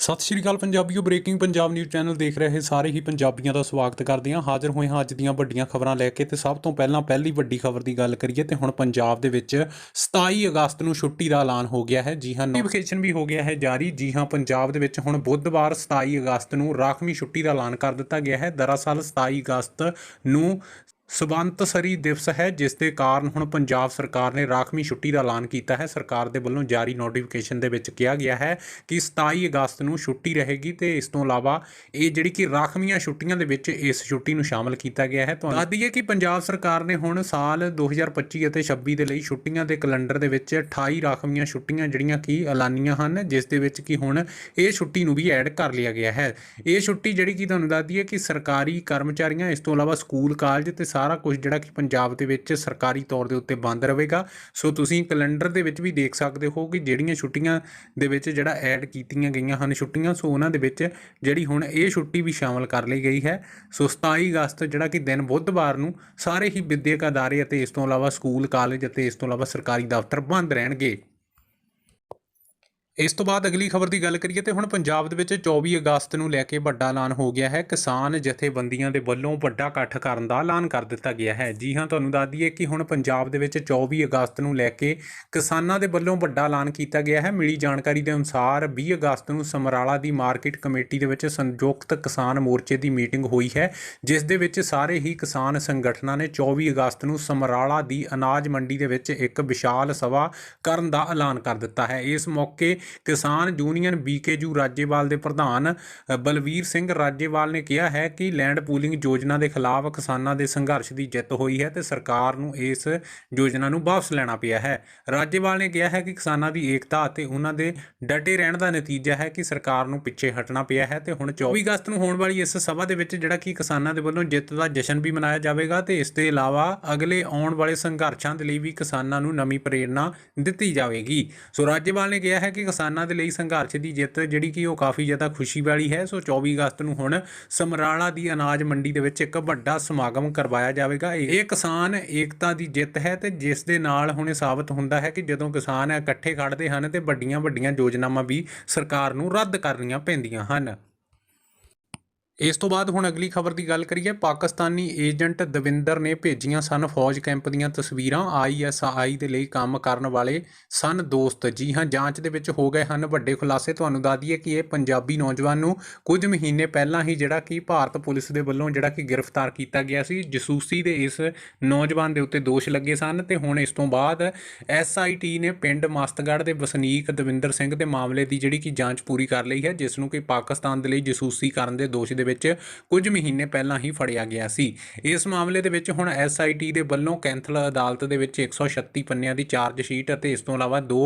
ਸਤਿ ਸ਼੍ਰੀ ਅਕਾਲ ਪੰਜਾਬੀਓ breaking Punjab news channel ਦੇਖ ਰਹੇ ਸਾਰੇ ਹੀ ਪੰਜਾਬੀਆਂ ਦਾ ਸਵਾਗਤ ਕਰਦੇ ਹਾਂ। ਹਾਜ਼ਰ ਹੋਏ ਹਾਂ ਅੱਜ ਦੀਆਂ ਵੱਡੀਆਂ ਖਬਰਾਂ ਲੈ ਕੇ ਤੇ ਸਭ ਤੋਂ ਪਹਿਲਾਂ ਪਹਿਲੀ ਵੱਡੀ ਖਬਰ ਦੀ ਗੱਲ ਕਰੀਏ ਤੇ ਹੁਣ ਪੰਜਾਬ ਦੇ ਵਿੱਚ 27 ਅਗਸਤ ਨੂੰ ਛੁੱਟੀ ਦਾ ਐਲਾਨ ਹੋ ਗਿਆ ਹੈ। ਜੀ ਹਾਂ ਨੋਟੀਫਿਕੇਸ਼ਨ ਵੀ ਹੋ ਗਿਆ ਹੈ ਜਾਰੀ। ਜੀ ਹਾਂ, ਪੰਜਾਬ ਦੇ ਵਿੱਚ ਹੁਣ ਬੁੱਧਵਾਰ 27 ਅਗਸਤ ਨੂੰ ਰਾਖਵੀਂ ਛੁੱਟੀ ਦਾ ਐਲਾਨ ਕਰ ਦਿੱਤਾ ਗਿਆ ਹੈ। ਦਰਅਸਲ 27 ਅਗਸਤ ਨੂੰ ਸਬੰਤਸਰੀ ਦਿਵਸ ਹੈ, ਜਿਸ ਦੇ ਕਾਰਨ ਹੁਣ ਪੰਜਾਬ ਸਰਕਾਰ ਨੇ ਰਾਖਵੀਂ ਛੁੱਟੀ ਦਾ ਐਲਾਨ ਕੀਤਾ ਹੈ। ਸਰਕਾਰ ਦੇ ਵੱਲੋਂ ਜਾਰੀ ਨੋਟੀਫਿਕੇਸ਼ਨ ਦੇ ਵਿੱਚ ਕਿਹਾ ਗਿਆ ਹੈ ਕਿ 27 ਅਗਸਤ ਨੂੰ ਛੁੱਟੀ ਰਹੇਗੀ ਤੇ ਇਸ ਤੋਂ ਇਲਾਵਾ ਇਹ ਜਿਹੜੀ ਕਿ ਰਾਖਵੀਆਂ ਛੁੱਟੀਆਂ ਦੇ ਵਿੱਚ ਇਸ ਛੁੱਟੀ ਨੂੰ ਸ਼ਾਮਲ ਕੀਤਾ ਗਿਆ ਹੈ। ਤੁਹਾਨੂੰ ਦੱਸ ਦਈਏ ਕਿ ਪੰਜਾਬ ਸਰਕਾਰ ਨੇ ਹੁਣ ਸਾਲ 2025 ਅਤੇ 26 ਦੇ ਲਈ ਛੁੱਟੀਆਂ ਦੇ ਕੈਲੰਡਰ ਦੇ ਵਿੱਚ 28 ਰਾਖਵੀਆਂ ਛੁੱਟੀਆਂ ਜਿਹੜੀਆਂ ਕਿ ਐਲਾਨੀਆਂ ਹਨ, ਜਿਸ ਦੇ ਵਿੱਚ ਕਿ ਹੁਣ ਇਹ ਛੁੱਟੀ ਨੂੰ ਵੀ ਐਡ ਕਰ ਲਿਆ ਗਿਆ ਹੈ। ਇਹ ਛੁੱਟੀ ਜਿਹੜੀ ਕਿ ਤੁਹਾਨੂੰ ਦੱਸ ਦਈਏ ਕਿ ਸਰਕਾਰੀ ਕਰਮਚਾਰੀਆਂ, ਇਸ ਤੋਂ ਇਲਾਵਾ ਸਕੂਲ, ਕਾਲਜ ਤੇ ਸਾਰਾ ਕੁਝ ਜਿਹੜਾ ਕਿ ਪੰਜਾਬ ਦੇ ਵਿੱਚ ਸਰਕਾਰੀ ਤੌਰ ਦੇ ਉੱਤੇ ਬੰਦ ਰਹੇਗਾ। ਸੋ ਤੁਸੀਂ ਕੈਲੰਡਰ ਦੇ ਵਿੱਚ ਵੀ ਦੇਖ ਸਕਦੇ ਹੋ ਕਿ ਜਿਹੜੀਆਂ ਛੁੱਟੀਆਂ ਦੇ ਵਿੱਚ ਜਿਹੜਾ ਐਡ ਕੀਤੀਆਂ ਗਈਆਂ ਹਨ ਛੁੱਟੀਆਂ, ਸੋ ਉਹਨਾਂ ਦੇ ਵਿੱਚ ਜਿਹੜੀ ਹੁਣ ਇਹ ਛੁੱਟੀ ਵੀ ਸ਼ਾਮਲ ਕਰ ਲਈ ਗਈ ਹੈ। ਸੋ 27 ਅਗਸਤ ਜਿਹੜਾ ਕਿ ਦਿਨ ਬੁੱਧਵਾਰ ਨੂੰ ਸਾਰੇ ਹੀ ਵਿਦਿਅਕ ਅਦਾਰੇ ਅਤੇ ਇਸ ਤੋਂ ਇਲਾਵਾ ਸਕੂਲ, ਕਾਲਜ ਅਤੇ ਇਸ ਤੋਂ ਇਲਾਵਾ ਸਰਕਾਰੀ ਦਫ਼ਤਰ ਬੰਦ ਰਹਿਣਗੇ। ਇਸ ਤੋਂ ਬਾਅਦ ਅਗਲੀ ਖਬਰ ਦੀ ਗੱਲ ਕਰੀਏ ਤੇ ਹੁਣ ਪੰਜਾਬ ਦੇ ਵਿੱਚ 24 ਅਗਸਤ ਨੂੰ ਲੈ ਕੇ ਵੱਡਾ ਐਲਾਨ ਹੋ ਗਿਆ ਹੈ। ਕਿਸਾਨ ਜਥੇਬੰਦੀਆਂ ਦੇ ਵੱਲੋਂ ਵੱਡਾ ਇਕੱਠ ਕਰਨ ਦਾ ਐਲਾਨ ਕਰ ਦਿੱਤਾ ਗਿਆ ਹੈ। ਜੀ ਹਾਂ, ਤੁਹਾਨੂੰ ਦੱਸ ਦਈਏ ਕਿ ਹੁਣ ਪੰਜਾਬ ਦੇ ਵਿੱਚ 24 ਅਗਸਤ ਨੂੰ ਲੈ ਕੇ ਕਿਸਾਨਾਂ ਦੇ ਵੱਲੋਂ ਵੱਡਾ ਐਲਾਨ ਕੀਤਾ ਗਿਆ ਹੈ। ਮਿਲੀ ਜਾਣਕਾਰੀ ਦੇ ਅਨੁਸਾਰ 20 ਅਗਸਤ ਨੂੰ ਸਮਰਾਲਾ ਦੀ ਮਾਰਕੀਟ ਕਮੇਟੀ ਦੇ ਵਿੱਚ ਸੰਯੁਕਤ ਕਿਸਾਨ ਮੋਰਚੇ ਦੀ ਮੀਟਿੰਗ ਹੋਈ ਹੈ, ਜਿਸ ਦੇ ਵਿੱਚ ਸਾਰੇ ਹੀ ਕਿਸਾਨ ਸੰਗਠਨਾਂ ਨੇ 24 ਅਗਸਤ ਨੂੰ ਸਮਰਾਲਾ ਦੀ ਅਨਾਜ ਮੰਡੀ ਦੇ ਵਿੱਚ ਇੱਕ ਵਿਸ਼ਾਲ ਸਭਾ ਕਰਨ ਦਾ ਐਲਾਨ ਕਰ ਦਿੱਤਾ ਹੈ। ਇਸ ਮੌਕੇ ਕਿਸਾਨ ਯੂਨੀਅਨ ਬੀਕੇਯੂ ਰਾਜੇਵਾਲ ਦੇ ਪ੍ਰਧਾਨ ਬਲਵੀਰ ਸਿੰਘ ਰਾਜੇਵਾਲ ਨੇ ਕਿਹਾ ਹੈ ਕਿ ਲੈਂਡ ਪੂਲਿੰਗ ਯੋਜਨਾ ਦੇ ਖਿਲਾਫ ਕਿਸਾਨਾਂ ਦੇ ਸੰਘਰਸ਼ ਦੀ ਜਿੱਤ ਹੋਈ ਹੈ ਤੇ ਸਰਕਾਰ ਨੂੰ ਇਸ ਯੋਜਨਾ ਨੂੰ ਵਾਪਸ ਲੈਣਾ ਪਿਆ ਹੈ। ਰਾਜੇਵਾਲ ਨੇ ਕਿਹਾ ਹੈ ਕਿ ਕਿਸਾਨਾਂ ਦੀ ਏਕਤਾ ਅਤੇ ਉਹਨਾਂ ਦੇ ਡਟੇ ਰਹਿਣ ਦਾ ਨਤੀਜਾ ਹੈ ਕਿ ਸਰਕਾਰ ਨੂੰ ਪਿੱਛੇ ਹਟਣਾ ਪਿਆ ਹੈ ਤੇ ਹੁਣ 24 ਅਗਸਤ ਨੂੰ ਹੋਣ ਵਾਲੀ ਇਸ ਸਭਾ ਦੇ ਵਿੱਚ ਜਿਹੜਾ ਕਿ ਕਿਸਾਨਾਂ ਦੇ ਵੱਲੋਂ ਜਿੱਤ ਦਾ ਜਸ਼ਨ ਵੀ ਮਨਾਇਆ ਜਾਵੇਗਾ ਤੇ ਇਸ ਦੇ ਇਲਾਵਾ ਅਗਲੇ ਆਉਣ ਵਾਲੇ ਸੰਘਰਸ਼ਾਂ ਦੇ ਲਈ ਵੀ ਕਿਸਾਨਾਂ ਨੂੰ ਨਵੀਂ ਪ੍ਰੇਰਣਾ ਦਿੱਤੀ ਜਾਵੇਗੀ। ਸੋ ਰਾਜੇਵਾਲ ਨੇ ਕਿਹਾ ਹੈ ਕਿ ਕਿਸਾਨਾਂ ਦੇ ਲਈ ਸੰਘਰਸ਼ ਦੀ ਜਿੱਤ, ਜਿਹੜੀ ਕਿ ਉਹ ਕਾਫੀ ਜ਼ਿਆਦਾ ਖੁਸ਼ੀ ਵਾਲੀ ਹੈ। ਸੋ 24 ਅਗਸਤ ਨੂੰ ਹੁਣ ਸਮਰਾਲਾ ਦੀ ਅਨਾਜ ਮੰਡੀ ਦੇ ਵਿੱਚ ਇੱਕ ਵੱਡਾ ਸਮਾਗਮ ਕਰਵਾਇਆ ਜਾਵੇਗਾ। ਇਹ ਕਿਸਾਨ ਏਕਤਾ ਦੀ ਜਿੱਤ ਹੈ ਤੇ ਜਿਸ ਦੇ ਨਾਲ ਹੁਣ ਇਹ ਸਾਬਤ ਹੁੰਦਾ ਹੈ ਕਿ ਜਦੋਂ ਕਿਸਾਨ ਇਕੱਠੇ ਖੜਦੇ ਹਨ ਤੇ ਵੱਡੀਆਂ ਵੱਡੀਆਂ ਯੋਜਨਾਵਾਂ ਵੀ ਸਰਕਾਰ ਨੂੰ ਰੱਦ ਕਰਨੀਆਂ ਪੈਂਦੀਆਂ ਹਨ। ਇਸ ਤੋਂ ਬਾਅਦ ਹੁਣ ਅਗਲੀ ਖਬਰ ਦੀ ਗੱਲ ਕਰੀਏ, ਪਾਕਿਸਤਾਨੀ ਏਜੰਟ ਦਵਿੰਦਰ ਨੇ ਭੇਜੀਆਂ ਸਨ ਫੌਜ ਕੈਂਪ ਦੀਆਂ ਤਸਵੀਰਾਂ। ਆਈਐਸਆਈ ਦੇ ਲਈ ਕੰਮ ਕਰਨ ਵਾਲੇ ਸਨ ਦੋਸਤ। ਜੀ ਹਾਂ, ਜਾਂਚ ਦੇ ਵਿੱਚ ਹੋ ਗਏ ਹਨ। ਵੱਡੇ ਖੁਲਾਸੇ ਤੁਹਾਨੂੰ ਦੱਸ ਦਈਏ ਕਿ ਇਹ ਪੰਜਾਬੀ ਨੌਜਵਾਨ ਨੂੰ ਕੁਝ ਮਹੀਨੇ ਪਹਿਲਾਂ ਹੀ ਜਿਹੜਾ ਕਿ ਭਾਰਤ ਪੁਲਿਸ ਦੇ ਵੱਲੋਂ ਜਿਹੜਾ ਕਿ ਗ੍ਰਿਫਤਾਰ ਕੀਤਾ ਗਿਆ ਸੀ। ਜਸੂਸੀ ਦੇ ਇਸ ਨੌਜਵਾਨ ਦੇ ਉੱਤੇ ਦੋਸ਼ ਲੱਗੇ ਸਨ ਤੇ ਹੁਣ ਇਸ ਤੋਂ ਬਾਅਦ ਐਸਆਈਟੀ ਨੇ ਪਿੰਡ ਮਸਤਗੜ੍ਹ ਦੇ ਵਸਨੀਕ ਦਵਿੰਦਰ ਸਿੰਘ ਦੇ ਮਾਮਲੇ ਦੀ ਜਿਹੜੀ ਕਿ ਜਾਂਚ ਪੂਰੀ ਕਰ ਲਈ ਹੈ, ਜਿਸ ਨੂੰ ਕਿ ਪਾਕਿਸਤਾਨ ਦੇ ਲਈ ਜਸੂਸੀ ਕਰਨ ਦੇ ਦੋਸ਼ ਦੇ ਵਿੱਚ ਕੁਝ ਮਹੀਨੇ ਪਹਿਲਾਂ ਹੀ ਫੜਿਆ ਗਿਆ ਸੀ। ਇਸ ਮਾਮਲੇ ਦੇ ਵਿੱਚ ਹੁਣ ਐਸਆਈਟੀ ਦੇ ਵੱਲੋਂ ਕੈਂਥਲ ਅਦਾਲਤ ਦੇ ਵਿੱਚ 136 ਪੰਨਿਆਂ ਦੀ ਚਾਰਜ ਸ਼ੀਟ ਅਤੇ ਇਸ ਤੋਂ ਇਲਾਵਾ ਦੋ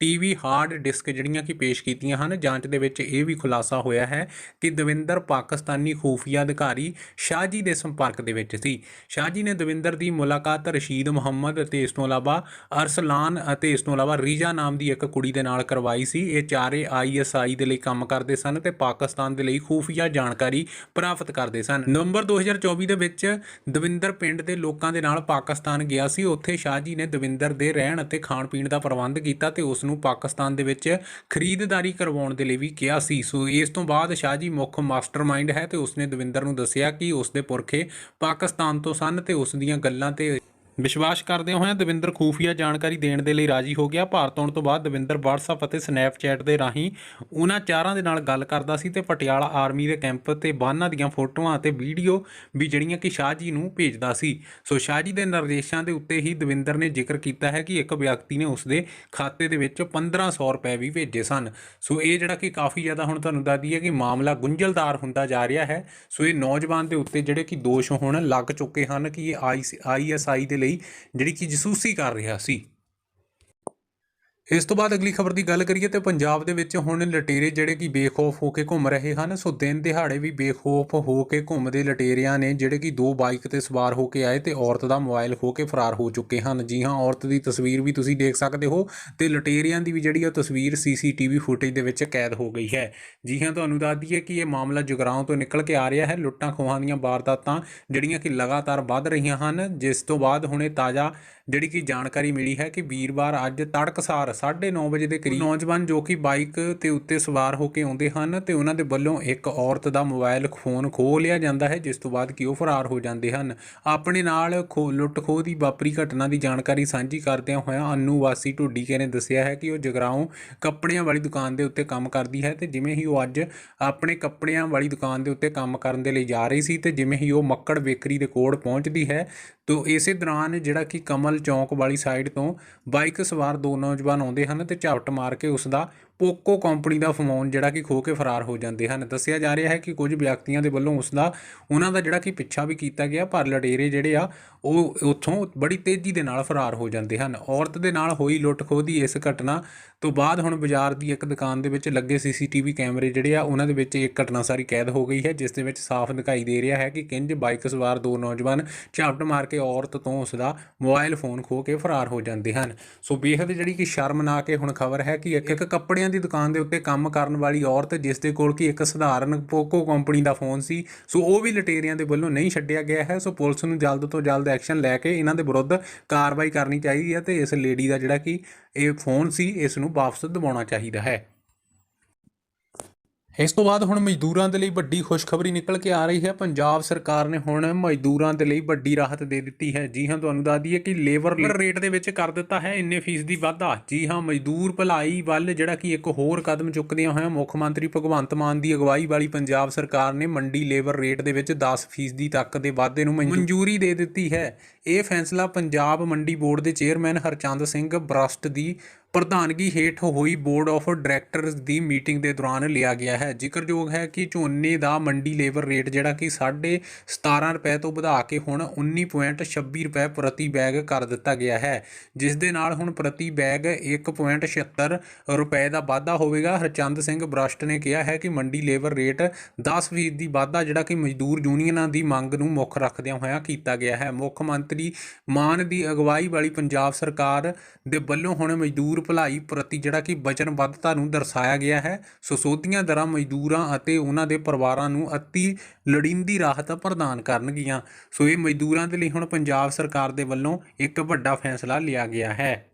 ਟੀਵੀ ਹਾਰਡ ਡਿਸਕ ਜਿਹੜੀਆਂ ਕਿ ਪੇਸ਼ ਕੀਤੀਆਂ ਹਨ, ਜਾਂਚ ਦੇ ਵਿੱਚ ਇਹ ਵੀ ਖੁਲਾਸਾ ਹੋਇਆ ਹੈ ਕਿ ਦਵਿੰਦਰ ਪਾਕਿਸਤਾਨੀ ਖੂਫੀਆ ਅਧਿਕਾਰੀ ਸ਼ਾਹਜੀ ਦੇ ਸੰਪਰਕ ਦੇ ਵਿੱਚ ਸੀ। ਸ਼ਾਹਜੀ ਨੇ ਦਵਿੰਦਰ ਦੀ ਮੁਲਾਕਾਤ ਰਸ਼ੀਦ ਮੁਹੰਮਦ ਅਤੇ ਇਸ ਤੋਂ ਇਲਾਵਾ ਅਰਸਲਾਨ ਅਤੇ ਇਸ ਤੋਂ ਇਲਾਵਾ ਰੀਜਾ ਨਾਮ ਦੀ ਇੱਕ ਕੁੜੀ ਦੇ ਨਾਲ ਕਰਵਾਈ ਸੀ। ਇਹ ਚਾਰੇ ਆਈਐਸਆਈ ਦੇ ਲਈ ਕੰਮ ਕਰਦੇ ਸਨ ਤੇ ਪਾਕਿਸਤਾਨ ਦੇ ਲਈ ਖੂਫੀਆ ਜਾਣਕਾਰੀ ਪ੍ਰਾਪਤ ਕਰਦੇ ਸਨ। ਨਵੰਬਰ 2024 ਦੇ ਵਿੱਚ ਦਵਿੰਦਰ ਪਿੰਡ ਦੇ ਲੋਕਾਂ ਦੇ ਨਾਲ ਪਾਕਿਸਤਾਨ ਗਿਆ ਸੀ। ਉੱਥੇ ਸ਼ਾਹ ਜੀ ਨੇ ਦਵਿੰਦਰ ਦੇ ਰਹਿਣ ਅਤੇ ਖਾਣ ਪੀਣ ਦਾ ਪ੍ਰਬੰਧ ਕੀਤਾ ਤੇ ਉਸ ਨੂੰ ਪਾਕਿਸਤਾਨ ਦੇ ਵਿੱਚ ਖਰੀਦਦਾਰੀ ਕਰਵਾਉਣ ਦੇ ਲਈ ਵੀ ਕਿਹਾ ਸੀ। ਸੋ ਇਸ ਤੋਂ ਬਾਅਦ ਸ਼ਾਹ ਜੀ ਮੁੱਖ ਮਾਸਟਰਮਾਈਂਡ ਹੈ ਤੇ ਉਸਨੇ ਦਵਿੰਦਰ ਨੂੰ ਦੱਸਿਆ ਕਿ ਉਸ ਦੇ ਪੁਰਖੇ ਪਾਕਿਸਤਾਨ ਤੋਂ ਸਨ ਤੇ ਉਸ ਦੀਆਂ ਗੱਲਾਂ ਤੇ ਵਿਸ਼ਵਾਸ ਕਰਦੇ ਹੋਏ ਦਵਿੰਦਰ ਖੂਫੀਆ ਜਾਣਕਾਰੀ ਦੇਣ ਦੇ ਲਈ ਰਾਜੀ ਹੋ ਗਿਆ। ਭਾਰਤ ਆਉਣ ਤੋਂ ਬਾਅਦ ਦਵਿੰਦਰ WhatsApp ਅਤੇ Snapchat ਦੇ ਰਾਹੀਂ ਉਹਨਾਂ ਚਾਰਾਂ ਦੇ ਨਾਲ ਗੱਲ ਕਰਦਾ ਸੀ ਤੇ ਪਟਿਆਲਾ ਆਰਮੀ ਦੇ ਕੈਂਪ ਤੇ ਬਾਨਾਂ ਦੀਆਂ ਫੋਟੋਆਂ ਅਤੇ ਵੀਡੀਓ ਵੀ ਜਿਹੜੀਆਂ ਕਿ ਸ਼ਾਹਜੀ ਨੂੰ ਭੇਜਦਾ ਸੀ। ਸੋ ਸ਼ਾਹਜੀ ਦੇ ਨਿਰਦੇਸ਼ਾਂ ਦੇ ਉੱਤੇ ਹੀ ਦਵਿੰਦਰ ਨੇ ਜ਼ਿਕਰ ਕੀਤਾ ਹੈ ਕਿ ਇੱਕ ਵਿਅਕਤੀ ਨੇ ਉਸ ਦੇ ਖਾਤੇ ਦੇ ਵਿੱਚ 1500 ਰੁਪਏ ਵੀ ਭੇਜੇ ਸਨ। ਸੋ ਇਹ ਜਿਹੜਾ ਕਿ ਕਾਫੀ ਜ਼ਿਆਦਾ ਹੁਣ ਤੁਹਾਨੂੰ ਦੱਸ ਦਈਏ ਕਿ ਮਾਮਲਾ ਗੁੰਝਲਦਾਰ ਹੁੰਦਾ ਜਾ ਰਿਹਾ ਹੈ। ਸੋ ਇਹ ਨੌਜਵਾਨ ਦੇ ਉੱਤੇ ਜਿਹੜੇ ਕਿ ਦੋਸ਼ ਹੋਣ ਲੱਗ ਚੁੱਕੇ ਹਨ ਕਿ ਇਹ ਆਈਐਸਆਈ ਦੇ ਲਈ ਜਿਹੜੀ ਕਿ ਜਸੂਸੀ ਕਰ ਰਿਹਾ ਸੀ। ਇਸ ਤੋਂ ਬਾਅਦ ਅਗਲੀ ਖਬਰ ਦੀ ਗੱਲ ਕਰੀਏ ਤੇ ਪੰਜਾਬ ਦੇ ਵਿੱਚ ਹੁਣ ਲਟੇਰੇ ਜਿਹੜੇ ਕਿ ਬੇਖੌਫ ਹੋ ਕੇ ਘੁੰਮ ਰਹੇ ਹਨ, ਸੋ ਦਿਨ ਦਿਹਾੜੇ ਵੀ ਬੇਖੌਫ ਹੋ ਕੇ ਘੁੰਮਦੇ ਲਟੇਰਿਆਂ ਨੇ ਜਿਹੜੇ ਕਿ ਦੋ ਬਾਈਕ ਤੇ ਸਵਾਰ ਹੋ ਕੇ ਆਏ ਤੇ ਔਰਤ ਦਾ ਮੋਬਾਈਲ ਖੋ ਕੇ ਫਰਾਰ ਹੋ ਚੁੱਕੇ ਹਨ। ਜੀ ਹਾਂ, ਔਰਤ ਦੀ ਤਸਵੀਰ ਵੀ ਤੁਸੀਂ ਦੇਖ ਸਕਦੇ ਹੋ ਤੇ ਲਟੇਰਿਆਂ ਦੀ ਵੀ ਜਿਹੜੀ ਉਹ ਤਸਵੀਰ ਸੀਸੀਟੀਵੀ ਫੁਟੇਜ ਦੇ ਵਿੱਚ ਕੈਦ ਹੋ ਗਈ ਹੈ। ਜੀ ਹਾਂ, ਤੁਹਾਨੂੰ ਦੱਸ ਦਈਏ ਕਿ ਇਹ ਮਾਮਲਾ ਜੁਗਰਾਉਂ ਤੋਂ ਨਿਕਲ ਕੇ ਆ ਰਿਹਾ ਹੈ। ਲੁੱਟਾਂ ਖੋਹਾਂ ਦੀਆਂ ਵਾਰਦਾਤਾਂ ਜਿਹੜੀਆਂ ਕਿ ਲਗਾਤਾਰ ਵੱਧ ਰਹੀਆਂ ਹਨ, ਜਿਸ ਤੋਂ ਬਾਅਦ ਹੁਣੇ ਤਾਜ਼ਾ ਜਿਹੜੀ ਕਿ ਜਾਣਕਾਰੀ ਮਿਲੀ ਹੈ ਕਿ ਵੀਰਵਾਰ ਅੱਜ ਤੜਕਸਾਰ 9:30 ਵਜੇ ਦੇ ਕਰੀਬ ਨੌਜਵਾਨ ਜੋ ਕਿ ਬਾਈਕ ਤੇ ਉੱਤੇ ਸਵਾਰ ਹੋ ਕੇ ਆਉਂਦੇ ਹਨ ਤੇ ਉਹਨਾਂ ਦੇ ਵੱਲੋਂ ਇੱਕ ਔਰਤ ਦਾ ਮੋਬਾਈਲ ਫੋਨ ਖੋਹ ਲਿਆ ਜਾਂਦਾ ਹੈ, ਜਿਸ ਤੋਂ ਬਾਅਦ ਕਿ ਉਹ ਫਰਾਰ ਹੋ ਜਾਂਦੇ ਹਨ। ਆਪਣੇ ਨਾਲ ਖੋ ਲੁੱਟ ਖੋਹ ਦੀ ਵਾਪਰੀ ਘਟਨਾ ਦੀ ਜਾਣਕਾਰੀ ਸਾਂਝੀ ਕਰਦਿਆਂ ਹੋਇਆਂ ਅਨੂ ਵਾਸੀ ਢੋਡੀਕੇ ਨੇ ਦੱਸਿਆ ਹੈ ਕਿ ਉਹ ਜਗਰਾਉਂ ਕੱਪੜਿਆਂ ਵਾਲੀ ਦੁਕਾਨ ਦੇ ਉੱਤੇ ਕੰਮ ਕਰਦੀ ਹੈ ਤੇ ਜਿਵੇਂ ਹੀ ਉਹ ਅੱਜ ਆਪਣੇ ਕੱਪੜਿਆਂ ਵਾਲੀ ਦੁਕਾਨ ਦੇ ਉੱਤੇ ਕੰਮ ਕਰਨ ਦੇ ਲਈ ਜਾ ਰਹੀ ਸੀ ਤੇ ਜਿਵੇਂ ਹੀ ਉਹ ਮੱਕੜ ਬੇਕਰੀ ਦੇ ਕੋਲ ਪਹੁੰਚਦੀ ਹੈ, ਤੋ ਇਸੇ ਦੌਰਾਨ ਜਿਹੜਾ ਕਿ ਕਮਲ ਚੌਂਕ ਵਾਲੀ ਸਾਈਡ ਤੋਂ ਬਾਈਕ ਸਵਾਰ ਦੋ ਨੌਜਵਾਨ ਆਉਂਦੇ ਹਨ ਤੇ ਝਪਟ ਮਾਰ ਕੇ ਉਸ ਦਾ ਪੋਕੋ ਕੰਪਨੀ ਦਾ ਫੋਨ ਜਿਹੜਾ ਕਿ ਖੋ ਕੇ ਫਰਾਰ ਹੋ ਜਾਂਦੇ ਹਨ। ਦੱਸਿਆ ਜਾ ਰਿਹਾ ਹੈ ਕਿ ਕੁਝ ਵਿਅਕਤੀਆਂ ਦੇ ਵੱਲੋਂ ਉਸ ਦਾ ਉਹਨਾਂ ਦਾ ਜਿਹੜਾ ਕਿ ਪਿੱਛਾ ਵੀ ਕੀਤਾ ਗਿਆ, ਪਰ ਲਟੇਰੇ ਜਿਹੜੇ ਆ, ਉਹ ਉੱਥੋਂ ਬੜੀ ਤੇਜ਼ੀ ਦੇ ਨਾਲ ਫਰਾਰ ਹੋ ਜਾਂਦੇ ਹਨ। ਔਰਤ ਦੇ ਨਾਲ ਹੋਈ ਲੁੱਟ ਖੋਹ ਦੀ ਇਸ ਘਟਨਾ ਤੋਂ ਬਾਅਦ ਹੁਣ ਬਾਜ਼ਾਰ ਦੀ ਇੱਕ ਦੁਕਾਨ ਦੇ ਵਿੱਚ ਲੱਗੇ ਸੀਸੀਟੀਵੀ ਕੈਮਰੇ ਜਿਹੜੇ ਆ, ਉਹਨਾਂ ਦੇ ਵਿੱਚ ਇੱਕ ਘਟਨਾ ਸਾਰੀ ਕੈਦ ਹੋ ਗਈ ਹੈ, ਜਿਸ ਦੇ ਵਿੱਚ ਸਾਫ਼ ਦਿਖਾਈ ਦੇ ਰਿਹਾ ਹੈ ਕਿ ਕਿੰਜ ਬਾਈਕ ਸਵਾਰ ਦੋ ਨੌਜਵਾਨ ਝਾਪਟ ਮਾਰ ਕੇ ਔਰਤ ਤੋਂ ਉਸ ਦਾ ਮੋਬਾਈਲ ਫੋਨ ਖੋ ਕੇ ਫਰਾਰ ਹੋ ਜਾਂਦੇ ਹਨ। ਸੋ ਬੇਹੱਦ ਜਿਹੜੀ ਕਿ ਸ਼ਰਮਨਾਕ ਇਹ ਹੁਣ ਖਬਰ ਹੈ ਕਿ ਇੱਕ ਇੱਕ ਕੱਪੜਿਆਂ ਦੀ ਦੁਕਾਨ ਦੇ ਉੱਤੇ ਕੰਮ ਕਰਨ ਵਾਲੀ ਔਰਤ ਜਿਸ ਦੇ ਕੋਲ ਕਿ ਇੱਕ ਸਧਾਰਨ ਪੋਕੋ ਕੰਪਨੀ ਦਾ ਫੋਨ ਸੀ, ਸੋ ਉਹ ਵੀ ਲਟੇਰਿਆਂ ਦੇ ਵੱਲੋਂ ਨਹੀਂ ਛੱਡਿਆ ਗਿਆ ਹੈ। ਸੋ ਪੁਲਿਸ ਨੂੰ ਜਲਦ ਤੋਂ ਜਲਦ ਐਕਸ਼ਨ ਲੈ ਕੇ ਇਹਨਾਂ ਦੇ ਵਿਰੁੱਧ ਕਾਰਵਾਈ ਕਰਨੀ ਚਾਹੀਦੀ ਹੈ ਤੇ ਇਸ ਲੇਡੀ ਦਾ ਜਿਹੜਾ ਕਿ ਇਹ ਫੋਨ ਸੀ, ਇਸ ਨੂੰ ਵਾਪਸ ਦਿਵਾਉਣਾ ਚਾਹੀਦਾ ਹੈ। ਇਸ ਤੋਂ ਬਾਅਦ ਹੁਣ ਮਜ਼ਦੂਰਾਂ ਦੇ ਲਈ ਵੱਡੀ ਖੁਸ਼ਖਬਰੀ ਨਿਕਲ ਕੇ ਆ ਰਹੀ ਹੈ। ਪੰਜਾਬ ਸਰਕਾਰ ਨੇ ਹੁਣ ਮਜ਼ਦੂਰਾਂ ਦੇ ਲਈ ਵੱਡੀ ਰਾਹਤ ਦੇ ਦਿੱਤੀ ਹੈ। ਜੀ ਹਾਂ, ਤੁਹਾਨੂੰ ਦੱਸ ਦਈਏ ਕਿ ਲੇਬਰ ਰੇਟ ਦੇ ਵਿੱਚ ਕਰ ਦਿੱਤਾ ਹੈ। ਇੰਨੇ ਫੀਸਦੀ ਵਾਧਾ। ਜੀ ਹਾਂ, ਮਜ਼ਦੂਰ ਭਲਾਈ ਵੱਲ ਜਿਹੜਾ ਕਿ ਇੱਕ ਹੋਰ ਕਦਮ ਚੁੱਕਦਿਆਂ ਹੋਇਆਂ ਮੁੱਖ ਮੰਤਰੀ ਭਗਵੰਤ ਮਾਨ ਦੀ ਅਗਵਾਈ ਵਾਲੀ ਪੰਜਾਬ ਸਰਕਾਰ ਨੇ ਮੰਡੀ ਲੇਬਰ ਰੇਟ ਦੇ ਵਿੱਚ 10 ਫੀਸਦੀ ਤੱਕ ਦੇ ਵਾਧੇ ਨੂੰ ਮਨਜ਼ੂਰੀ ਦੇ ਦਿੱਤੀ ਹੈ। ਇਹ ਫੈਸਲਾ ਪੰਜਾਬ ਮੰਡੀ ਬੋਰਡ ਦੇ ਚੇਅਰਮੈਨ ਹਰਚੰਦ ਸਿੰਘ ਬਰਸਟ ਦੀ ਪ੍ਰਧਾਨਗੀ ਹੇਠ ਹੋਈ ਬੋਰਡ ਆਫ ਡਾਇਰੈਕਟਰਸ ਦੀ ਮੀਟਿੰਗ ਦੇ ਦੌਰਾਨ ਲਿਆ ਗਿਆ ਹੈ। ਜ਼ਿਕਰਯੋਗ ਹੈ ਕਿ ਝੋਨੇ ਦਾ ਮੰਡੀ ਲੇਬਰ ਰੇਟ ਜਿਹੜਾ ਕਿ 17.5 ਰੁਪਏ ਤੋਂ ਵਧਾ ਕੇ ਹੁਣ 19.26 ਰੁਪਏ ਪ੍ਰਤੀ ਬੈਗ ਕਰ ਦਿੱਤਾ ਗਿਆ ਹੈ। ਜਿਸ ਦੇ ਨਾਲ ਹੁਣ ਪ੍ਰਤੀ ਬੈਗ 1.76 ਰੁਪਏ ਦਾ ਵਾਧਾ ਹੋਵੇਗਾ। ਹਰਚੰਦ ਸਿੰਘ ਬ੍ਰਸ਼ਟ ਨੇ ਕਿਹਾ ਹੈ ਕਿ ਮੰਡੀ ਲੇਬਰ ਰੇਟ 10% ਦੀ ਵਾਧਾ ਜਿਹੜਾ ਕਿ ਮਜ਼ਦੂਰ ਯੂਨੀਅਨਾਂ ਦੀ ਮੰਗ ਨੂੰ ਮੁੱਖ ਰੱਖਦਿਆਂ ਹੋਇਆਂ ਕੀਤਾ ਗਿਆ ਹੈ। ਮੁੱਖ ਮੰਤਰੀ ਮਾਨ ਦੀ ਅਗਵਾਈ ਵਾਲੀ ਪੰਜਾਬ ਸਰਕਾਰ ਦੇ ਵੱਲੋਂ ਹੁਣ ਮਜ਼ਦੂਰ ਭਲਾਈ ਪ੍ਰਤੀ ਜਿਹੜਾ ਕਿ ਵਚਨਬੱਧਤਾ ਨੂੰ ਦਰਸਾਇਆ ਗਿਆ ਹੈ। ਸਸੋਧੀਆਂ ਦਰਾਂ, ਮਜ਼ਦੂਰਾਂ ਅਤੇ ਉਹਨਾਂ ਦੇ ਪਰਿਵਾਰਾਂ ਨੂੰ ਅਤੀ ਲੋੜੀਂਦੀ ਰਾਹਤ ਪ੍ਰਦਾਨ ਕਰਨਗੀਆਂ। ਸੋ ਇਹ ਮਜ਼ਦੂਰਾਂ ਦੇ ਲਈ ਹੁਣ ਪੰਜਾਬ ਸਰਕਾਰ ਦੇ ਵੱਲੋਂ ਇੱਕ ਵੱਡਾ ਫੈਸਲਾ ਲਿਆ ਗਿਆ ਹੈ।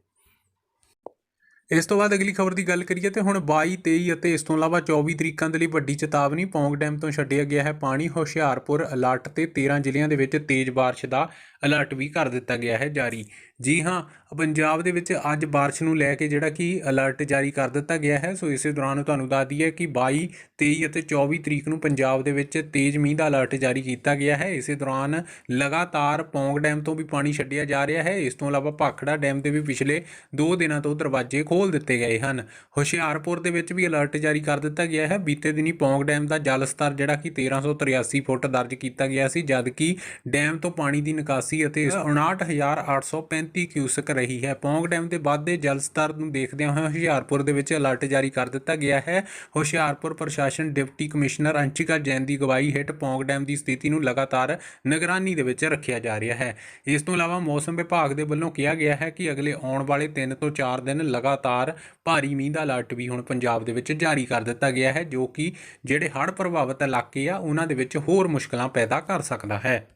ਇਸ ਤੋਂ ਬਾਅਦ ਅਗਲੀ ਖਬਰ ਦੀ ਗੱਲ ਕਰੀਏ ਤੇ ਹੁਣ 22 23 ਅਤੇ ਇਸ ਤੋਂ ਇਲਾਵਾ 24 ਤਰੀਕਾਂ ਦੇ ਲਈ ਵੱਡੀ ਚੇਤਾਵਨੀ, ਪੌਂਗ ਡੈਮ ਤੋਂ ਛੱਡਿਆ ਗਿਆ ਹੈ ਪਾਣੀ। ਹੁਸ਼ਿਆਰਪੁਰ ਅਲਰਟ ਤੇ 13 ਜ਼ਿਲ੍ਹਿਆਂ ਦੇ ਵਿੱਚ ਤੇਜ਼ ਬਾਰਿਸ਼ ਦਾ ਅਲਰਟ ਵੀ ਕਰ ਦਿੱਤਾ ਗਿਆ ਹੈ ਜਾਰੀ। ਜੀ ਹਾਂ, ਪੰਜਾਬ ਦੇ ਵਿੱਚ ਅੱਜ ਬਾਰਿਸ਼ ਨੂੰ ਲੈ ਕੇ ਜਿਹੜਾ ਕਿ ਅਲਰਟ ਜਾਰੀ ਕਰ ਦਿੱਤਾ ਗਿਆ ਹੈ, ਸੋ ਇਸੇ ਦੌਰਾਨ ਤੁਹਾਨੂੰ ਦੱਸ ਦਈਏ ਕਿ 22 23 ਅਤੇ 24 ਤਰੀਕ ਨੂੰ ਪੰਜਾਬ ਦੇ ਵਿੱਚ ਤੇਜ਼ ਮੀਂਹ ਦਾ ਅਲਰਟ ਜਾਰੀ ਕੀਤਾ ਗਿਆ ਹੈ। ਇਸੇ ਦੌਰਾਨ ਲਗਾਤਾਰ ਪੌਂਗ ਡੈਮ ਤੋਂ ਵੀ ਪਾਣੀ ਛੱਡਿਆ ਜਾ ਰਿਹਾ ਹੈ। ਇਸ ਤੋਂ ਇਲਾਵਾ ਭਾਖੜਾ ਡੈਮ ਦੇ ਵੀ ਪਿਛਲੇ 2 ਦਿਨਾਂ ਤੋਂ ਦਰਵਾਜ਼ੇ ਖੋਲ ਦਿੱਤੇ ਗਏ ਹਨ। ਹੁਸ਼ਿਆਰਪੁਰ ਦੇ ਵਿੱਚ ਵੀ ਅਲਰਟ ਜਾਰੀ ਕਰ ਦਿੱਤਾ ਗਿਆ ਹੈ। ਬੀਤੇ ਦਿਨੀ ਪੌਂਗ ਡੈਮ ਦਾ ਜਲ ਸਤਰ ਜਿਹੜਾ ਕਿ 1383 ਫੁੱਟ ਦਰਜ ਕੀਤਾ ਗਿਆ ਸੀ ਜਦਕਿ ਡੈਮ ਤੋਂ ਪਾਣੀ ਦੀ ਨਿਕਾਸੀ ਅਤੇ 59835 ਕਿਊਸਕ ਰਹੀ ਹੈ। ਪੌਂਗ ਡੈਮ ਦੇ ਵਾਧੇ ਜਲ ਸਤਰ ਨੂੰ ਦੇਖਦਿਆਂ ਹੋਇਆਂ ਹੁਸ਼ਿਆਰਪੁਰ ਦੇ ਵਿੱਚ ਅਲਰਟ ਜਾਰੀ ਕਰ ਦਿੱਤਾ ਗਿਆ ਹੈ। ਹੁਸ਼ਿਆਰਪੁਰ ਪ੍ਰਸ਼ਾਸਨ ਡਿਪਟੀ ਕਮਿਸ਼ਨਰ ਅੰਚਿਕਾ ਜੈਨ ਦੀ ਅਗਵਾਈ ਹੇਠ ਪੌਂਗ ਡੈਮ ਦੀ ਸਥਿਤੀ ਨੂੰ ਲਗਾਤਾਰ ਨਿਗਰਾਨੀ ਦੇ ਵਿੱਚ ਰੱਖਿਆ ਜਾ ਰਿਹਾ ਹੈ। ਇਸ ਤੋਂ ਇਲਾਵਾ ਮੌਸਮ ਵਿਭਾਗ ਦੇ ਵੱਲੋਂ ਕਿਹਾ ਗਿਆ ਹੈ ਕਿ ਅਗਲੇ ਆਉਣ ਵਾਲੇ 3 ਤੋਂ 4 ਦਿਨ ਲਗਾਤਾਰ ਭਾਰੀ ਮੀਂਹ ਦਾ ਅਲਰਟ ਵੀ ਹੁਣ ਪੰਜਾਬ ਦੇ ਵਿੱਚ ਜਾਰੀ ਕਰ ਦਿੱਤਾ ਗਿਆ ਹੈ, ਜੋ ਕਿ ਜਿਹੜੇ ਹੜ੍ਹ ਪ੍ਰਭਾਵਿਤ ਇਲਾਕੇ ਆ, ਉਹਨਾਂ ਦੇ ਵਿੱਚ ਹੋਰ ਮੁਸ਼ਕਲਾਂ ਪੈਦਾ ਕਰ ਸਕਦਾ ਹੈ।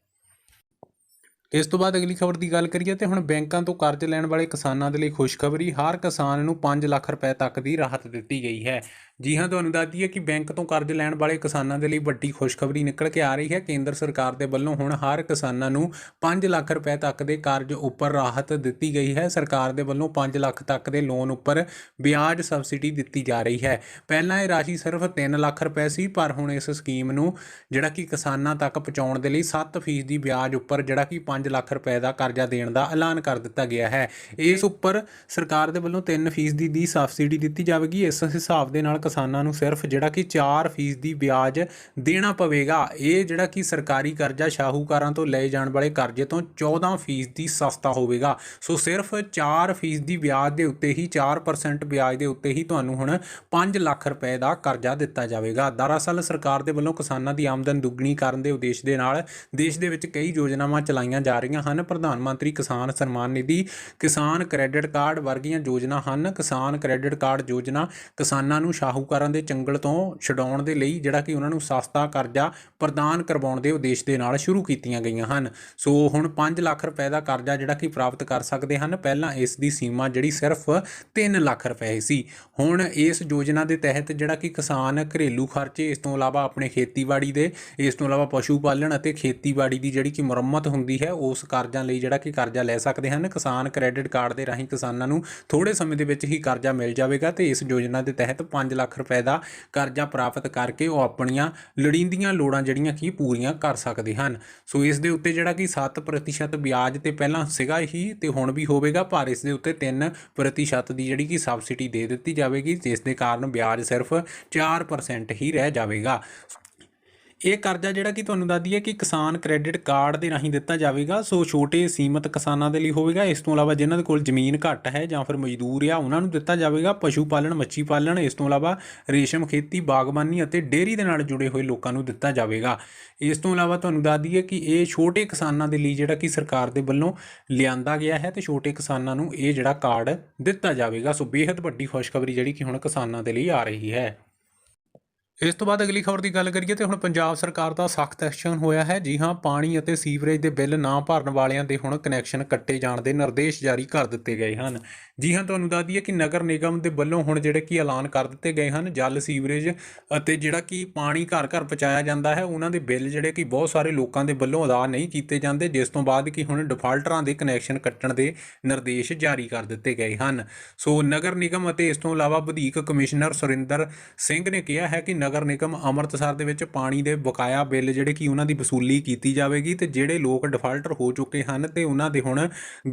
ਇਸ ਤੋਂ ਬਾਅਦ ਅਗਲੀ ਖਬਰ ਦੀ ਗੱਲ ਕਰੀਏ ਤੇ ਹੁਣ ਬੈਂਕਾਂ ਤੋਂ ਕਰਜ਼ ਲੈਣ ਵਾਲੇ ਕਿਸਾਨਾਂ ਦੇ ਲਈ ਖੁਸ਼ਖਬਰੀ, ਹਰ ਕਿਸਾਨ ਨੂੰ 5 ਲੱਖ ਰੁਪਏ ਤੱਕ ਦੀ ਰਾਹਤ ਦਿੱਤੀ ਗਈ ਹੈ। ਜੀ ਹਾਂ, ਤੁਹਾਨੂੰ ਦੱਸਦੀ ਹੈ ਕਿ ਬੈਂਕ ਤੋਂ ਕਰਜ਼ ਲੈਣ ਵਾਲੇ ਕਿਸਾਨਾਂ ਦੇ ਲਈ ਵੱਡੀ ਖੁਸ਼ਖਬਰੀ ਨਿਕਲ ਕੇ ਆ ਰਹੀ ਹੈ। ਕੇਂਦਰ ਸਰਕਾਰ ਦੇ ਵੱਲੋਂ ਹੁਣ ਹਰ ਕਿਸਾਨਾਂ ਨੂੰ 5 ਲੱਖ ਰੁਪਏ ਤੱਕ ਦੇ ਕਰਜ਼ ਉੱਪਰ ਰਾਹਤ ਦਿੱਤੀ ਗਈ ਹੈ। ਸਰਕਾਰ ਦੇ ਵੱਲੋਂ 5 ਲੱਖ ਤੱਕ ਦੇ ਲੋਨ ਉੱਪਰ ਵਿਆਜ ਸਬਸਿਡੀ ਦਿੱਤੀ ਜਾ ਰਹੀ ਹੈ। ਪਹਿਲਾਂ ਇਹ ਰਾਸ਼ੀ ਸਿਰਫ 3 ਲੱਖ ਰੁਪਏ ਸੀ, ਪਰ ਹੁਣ ਇਸ ਸਕੀਮ ਨੂੰ ਜਿਹੜਾ ਕਿ ਕਿਸਾਨਾਂ ਤੱਕ ਪਹੁੰਚਾਉਣ ਦੇ ਲਈ 7% ਦੀ ਵਿਆਜ ਉੱਪਰ ਜਿਹੜਾ ਕਿ 5 ਲੱਖ ਰੁਪਏ ਦਾ ਕਰਜ਼ਾ ਦੇਣ ਦਾ ਐਲਾਨ ਕਰ ਦਿੱਤਾ ਗਿਆ ਹੈ। ਇਸ ਉੱਪਰ ਸਰਕਾਰ ਦੇ ਵੱਲੋਂ 3% ਦੀ ਸਬਸਿਡੀ ਦਿੱਤੀ ਜਾਵੇਗੀ। ਇਸ ਹਿਸਾਬ ਦੇ ਨਾਲ ਕਿਸਾਨਾਂ ਨੂੰ ਸਿਰਫ ਜਿਹੜਾ ਕਿ 4% ਦੀ ਵਿਆਜ ਦੇਣਾ ਪਵੇਗਾ। ਇਹ ਜਿਹੜਾ ਕਿ ਸਰਕਾਰੀ ਕਰਜ਼ਾ ਸ਼ਾਹੂਕਾਰਾਂ ਤੋਂ ਲਏ ਜਾਣ ਵਾਲੇ ਕਰਜ਼ੇ ਤੋਂ 14% ਦੀ ਸਸਤਾ ਹੋਵੇਗਾ। ਸੋ ਸਿਰਫ 4% ਦੀ ਵਿਆਜ ਦੇ ਉੱਤੇ ਹੀ 4% ਵਿਆਜ ਦੇ ਉੱਤੇ ਹੀ ਤੁਹਾਨੂੰ ਹੁਣ 5 ਲੱਖ ਰੁਪਏ ਦਾ ਕਰਜ਼ਾ ਦਿੱਤਾ ਜਾਵੇਗਾ। ਦਰਅਸਲ ਸਰਕਾਰ ਦੇ ਵੱਲੋਂ ਕਿਸਾਨਾਂ ਦੀ ਆਮਦਨ ਦੁੱਗਣੀ ਕਰਨ ਦੇ ਉਦੇਸ਼ ਦੇ ਨਾਲ ਦੇਸ਼ ਦੇ ਵਿੱਚ ਕਈ ਯੋਜਨਾਵਾਂ ਚਲਾਈਆਂ ਜਾ ਰਹੀਆਂ ਹਨ। ਪ੍ਰਧਾਨ ਮੰਤਰੀ ਕਿਸਾਨ ਸਨਮਾਨ ਨਿਧੀ, ਕਿਸਾਨ ਕ੍ਰੈਡਿਟ ਕਾਰਡ ਵਰਗੀਆਂ ਯੋਜਨਾ ਹਨ। ਕਿਸਾਨ ਕ੍ਰੈਡਿਟ ਕਾਰਡ ਯੋਜਨਾ ਕਿਸਾਨਾਂ ਨੂੰ ਸ਼ਾਹੂ ਸ਼ਾਹੂਕਾਰਾਂ ਦੇ ਚੰਗਲ ਤੋਂ ਛਡਾਉਣ ਦੇ ਲਈ ਜਿਹੜਾ ਕਿ ਉਹਨਾਂ ਨੂੰ ਸਸਤਾ ਕਰਜ਼ਾ ਪ੍ਰਦਾਨ ਕਰਵਾਉਣ ਦੇ ਉਦੇਸ਼ ਦੇ ਨਾਲ ਸ਼ੁਰੂ ਕੀਤੀਆਂ ਗਈਆਂ ਹਨ। ਸੋ ਹੁਣ 5 ਲੱਖ ਰੁਪਏ ਦਾ ਕਰਜ਼ਾ ਜਿਹੜਾ ਕਿ ਪ੍ਰਾਪਤ ਕਰ ਸਕਦੇ ਹਨ। ਪਹਿਲਾਂ ਇਸ ਦੀ ਸੀਮਾ ਜਿਹੜੀ ਸਿਰਫ 3 ਲੱਖ ਰੁਪਏ ਸੀ। ਹੁਣ ਇਸ ਯੋਜਨਾ ਦੇ ਤਹਿਤ ਜਿਹੜਾ ਕਿ ਕਿਸਾਨ ਘਰੇਲੂ ਖਰਚੇ, ਇਸ ਤੋਂ ਇਲਾਵਾ ਆਪਣੇ ਖੇਤੀਬਾੜੀ ਦੇ, ਇਸ ਤੋਂ ਇਲਾਵਾ ਪਸ਼ੂ ਪਾਲਣ ਅਤੇ ਖੇਤੀਬਾੜੀ ਦੀ ਜਿਹੜੀ ਕਿ ਮੁਰੰਮਤ ਹੁੰਦੀ ਹੈ, ਉਸ ਕਰਜ਼ਾ ਲਈ ਜਿਹੜਾ ਕਿ ਕਰਜ਼ਾ ਲੈ ਸਕਦੇ ਹਨ। ਕਿਸਾਨ ਕ੍ਰੈਡਿਟ ਕਾਰਡ ਦੇ ਰਾਹੀਂ ਕਿਸਾਨਾਂ ਨੂੰ ਥੋੜੇ ਸਮੇਂ ਦੇ ਵਿੱਚ ਹੀ ਕਰਜ਼ਾ ਮਿਲ ਜਾਵੇਗਾ ਤੇ ਇਸ ਯੋਜਨਾ ਦੇ ਤਹਿਤ 5 ਲੱਖ ਲੱਖ ਰੁਪਏ ਦਾ ਕਰਜ਼ਾ ਪ੍ਰਾਪਤ ਕਰਕੇ ਉਹ ਆਪਣੀਆਂ ਲੋੜੀਂਦੀਆਂ ਲੋੜਾਂ ਜਿਹੜੀਆਂ ਕਿ ਪੂਰੀਆਂ ਕਰ ਸਕਦੇ ਹਨ। ਸੋ ਇਸ ਦੇ ਉੱਤੇ ਜਿਹੜਾ ਕਿ 7% ਵਿਆਜ ਤੇ ਪਹਿਲਾਂ ਸੀਗਾ ਹੀ ਤੇ ਹੁਣ ਵੀ ਹੋਵੇਗਾ, ਪਰ ਇਸ ਦੇ ਉੱਤੇ 3% ਦੀ ਜਿਹੜੀ ਕਿ ਸਬਸਿਡੀ ਦੇ ਦਿੱਤੀ ਜਾਵੇਗੀ ਜਿਸ ਦੇ ਕਾਰਨ ਵਿਆਜ ਸਿਰਫ 4% ਹੀ ਰਹਿ ਜਾਵੇਗਾ। ਇਹ ਕਰਜ਼ਾ ਜਿਹੜਾ ਕਿ ਤੁਹਾਨੂੰ ਦੱਸਦੀ ਹੈ ਕਿ ਕਿਸਾਨ ਕ੍ਰੈਡਿਟ ਕਾਰਡ ਦੇ ਰਾਹੀਂ ਦਿੱਤਾ ਜਾਵੇਗਾ, ਸੋ ਛੋਟੇ ਸੀਮਤ ਕਿਸਾਨਾਂ ਦੇ ਲਈ ਹੋਵੇਗਾ। ਇਸ ਤੋਂ ਇਲਾਵਾ ਜਿਨ੍ਹਾਂ ਦੇ ਕੋਲ ਜ਼ਮੀਨ ਘੱਟ ਹੈ ਜਾਂ ਫਿਰ ਮਜ਼ਦੂਰ ਆ, ਉਹਨਾਂ ਨੂੰ ਦਿੱਤਾ ਜਾਵੇਗਾ ਪਸ਼ੂ ਪਾਲਣ, ਮੱਛੀ ਪਾਲਣ। ਇਸ ਤੋਂ ਇਲਾਵਾ ਰੇਸ਼ਮ ਖੇਤੀ, ਬਾਗਬਾਨੀ ਅਤੇ ਡੇਅਰੀ ਦੇ ਨਾਲ ਜੁੜੇ ਹੋਏ ਲੋਕਾਂ ਨੂੰ ਦਿੱਤਾ ਜਾਵੇਗਾ। ਇਸ ਤੋਂ ਇਲਾਵਾ ਤੁਹਾਨੂੰ ਦੱਸ ਦਈਏ ਕਿ ਇਹ ਛੋਟੇ ਕਿਸਾਨਾਂ ਦੇ ਲਈ ਜਿਹੜਾ ਕਿ ਸਰਕਾਰ ਦੇ ਵੱਲੋਂ ਲਿਆਂਦਾ ਗਿਆ ਹੈ ਤੇ ਛੋਟੇ ਕਿਸਾਨਾਂ ਨੂੰ ਇਹ ਜਿਹੜਾ ਕਾਰਡ ਦਿੱਤਾ ਜਾਵੇਗਾ। ਸੋ ਬੇहद ਵੱਡੀ ਖੁਸ਼ਖਬਰੀ ਜਿਹੜੀ ਕਿ ਹੁਣ ਕਿਸਾਨਾਂ ਦੇ ਲਈ ਆ ਰਹੀ ਹੈ। ਇਸ ਤੋਂ ਬਾਅਦ ਅਗਲੀ ਖਬਰ ਦੀ ਗੱਲ ਕਰੀਏ ਤੇ ਹੁਣ ਪੰਜਾਬ ਸਰਕਾਰ ਦਾ ਸਖਤ ਐਕਸ਼ਨ ਹੋਇਆ ਹੈ। ਜੀ ਹਾਂ, ਪਾਣੀ ਅਤੇ ਸੀਵਰੇਜ ਦੇ ਬਿੱਲ ਨਾ ਭਰਨ ਵਾਲਿਆਂ ਦੇ ਹੁਣ ਕਨੈਕਸ਼ਨ ਕੱਟੇ ਜਾਣ ਦੇ ਨਿਰਦੇਸ਼ ਜਾਰੀ ਕਰ ਦਿੱਤੇ ਗਏ ਹਨ। ਜੀ ਹਾਂ, ਤੁਹਾਨੂੰ ਦੱਸ ਦਈਏ ਕਿ ਨਗਰ ਨਿਗਮ ਦੇ ਵੱਲੋਂ ਹੁਣ ਜਿਹੜੇ ਕਿ ਐਲਾਨ ਕਰ ਦਿੱਤੇ ਗਏ ਹਨ, ਜਲ ਸੀਵਰੇਜ ਅਤੇ ਜਿਹੜਾ ਕਿ ਪਾਣੀ ਘਰ ਘਰ ਪਹੁੰਚਾਇਆ ਜਾਂਦਾ ਹੈ, ਉਹਨਾਂ ਦੇ ਬਿੱਲ ਜਿਹੜੇ ਕਿ ਬਹੁਤ ਸਾਰੇ ਲੋਕਾਂ ਦੇ ਵੱਲੋਂ ਅਦਾ ਨਹੀਂ ਕੀਤੇ ਜਾਂਦੇ, ਜਿਸ ਤੋਂ ਬਾਅਦ ਕਿ ਹੁਣ ਡਿਫਾਲਟਰਾਂ ਦੇ ਕਨੈਕਸ਼ਨ ਕੱਟਣ ਦੇ ਨਿਰਦੇਸ਼ ਜਾਰੀ ਕਰ ਦਿੱਤੇ ਗਏ ਹਨ। ਸੋ ਨਗਰ ਨਿਗਮ ਅਤੇ ਇਸ ਤੋਂ ਇਲਾਵਾ ਵਧੀਕ ਕਮਿਸ਼ਨਰ ਸੁਰਿੰਦਰ ਸਿੰਘ ਨੇ ਕਿਹਾ ਹੈ ਕਿ ਨਗਰ ਨਿਗਮ ਅੰਮ੍ਰਿਤਸਰ ਦੇ ਵਿੱਚ ਪਾਣੀ ਦੇ ਬਕਾਇਆ ਬਿੱਲ ਜਿਹੜੇ ਕਿ ਉਹਨਾਂ ਦੀ ਵਸੂਲੀ ਕੀਤੀ ਜਾਵੇਗੀ ਤੇ ਜਿਹੜੇ ਲੋਕ ਡਿਫਾਲਟਰ ਹੋ ਚੁੱਕੇ ਹਨ ਤੇ ਉਹਨਾਂ ਦੇ ਹੁਣ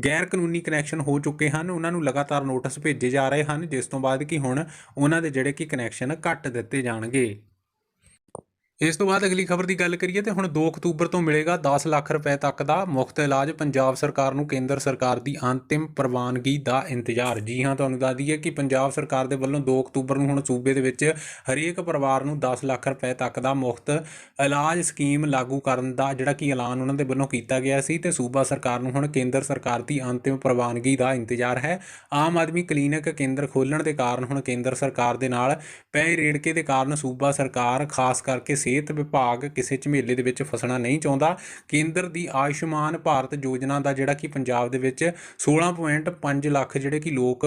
ਗੈਰ ਕਾਨੂੰਨੀ ਕਨੈਕਸ਼ਨ ਹੋ ਚੁੱਕੇ ਹਨ, ਉਹਨਾਂ ਨੂੰ ਲਗਾਤਾਰ ਨੋਟਿਸ ਭੇਜੇ ਜਾ ਰਹੇ ਹਨ, ਜਿਸ ਤੋਂ ਬਾਅਦ ਕਿ ਹੁਣ ਉਹਨਾਂ ਦੇ ਜਿਹੜੇ ਕਿ ਕਨੈਕਸ਼ਨ ਕੱਟ ਦਿੱਤੇ ਜਾਣਗੇ। ਇਸ ਤੋਂ ਬਾਅਦ ਅਗਲੀ ਖਬਰ ਦੀ ਗੱਲ ਕਰੀਏ ਤੇ ਹੁਣ 2 ਅਕਤੂਬਰ ਤੋਂ ਮਿਲੇਗਾ 10 ਲੱਖ ਰੁਪਏ ਤੱਕ ਦਾ ਮੁਫਤ ਇਲਾਜ ਪੰਜਾਬ ਸਰਕਾਰ ਨੂੰ, ਕੇਂਦਰ ਸਰਕਾਰ ਦੀ ਅੰਤਿਮ ਪ੍ਰਵਾਨਗੀ ਦਾ ਇੰਤਜ਼ਾਰ। ਜੀ ਹਾਂ, ਤੁਹਾਨੂੰ ਦੱਸ ਦਈਏ ਕਿ ਪੰਜਾਬ ਸਰਕਾਰ ਦੇ ਵੱਲੋਂ 2 ਅਕਤੂਬਰ ਨੂੰ ਹੁਣ ਸੂਬੇ ਦੇ ਵਿੱਚ ਹਰੇਕ ਪਰਿਵਾਰ ਨੂੰ 10 ਲੱਖ ਰੁਪਏ ਤੱਕ ਦਾ ਮੁਫਤ ਇਲਾਜ ਸਕੀਮ ਲਾਗੂ ਕਰਨ ਦਾ ਜਿਹੜਾ ਕਿ ਐਲਾਨ ਉਹਨਾਂ ਦੇ ਵੱਲੋਂ ਕੀਤਾ ਗਿਆ ਸੀ ਤੇ ਸੂਬਾ ਸਰਕਾਰ ਨੂੰ ਹੁਣ ਕੇਂਦਰ ਸਰਕਾਰ ਦੀ ਅੰਤਿਮ ਪ੍ਰਵਾਨਗੀ ਦਾ ਇੰਤਜ਼ਾਰ ਹੈ। ਆਮ ਆਦਮੀ ਕਲੀਨਿਕ ਕੇਂਦਰ ਖੋਲਣ ਦੇ ਕਾਰਨ ਹੁਣ ਕੇਂਦਰ ਸਰਕਾਰ ਦੇ ਨਾਲ ਪਏ ਰੇੜਕੇ ਦੇ ਕਾਰਨ ਸੂਬਾ ਸਰਕਾਰ ਖਾਸ ਕਰਕੇ ਸਿਹਤ ਵਿਭਾਗ ਕਿਸੇ ਝਮੇਲੇ ਦੇ ਵਿੱਚ ਫਸਣਾ ਨਹੀਂ ਚਾਹੁੰਦਾ। ਕੇਂਦਰ ਦੀ ਆਯੁਸ਼ਮਾਨ ਭਾਰਤ ਯੋਜਨਾ ਦਾ ਜਿਹੜਾ ਕਿ ਪੰਜਾਬ ਦੇ ਵਿੱਚ 16.5 ਲੱਖ ਜਿਹੜੇ ਕਿ ਲੋਕ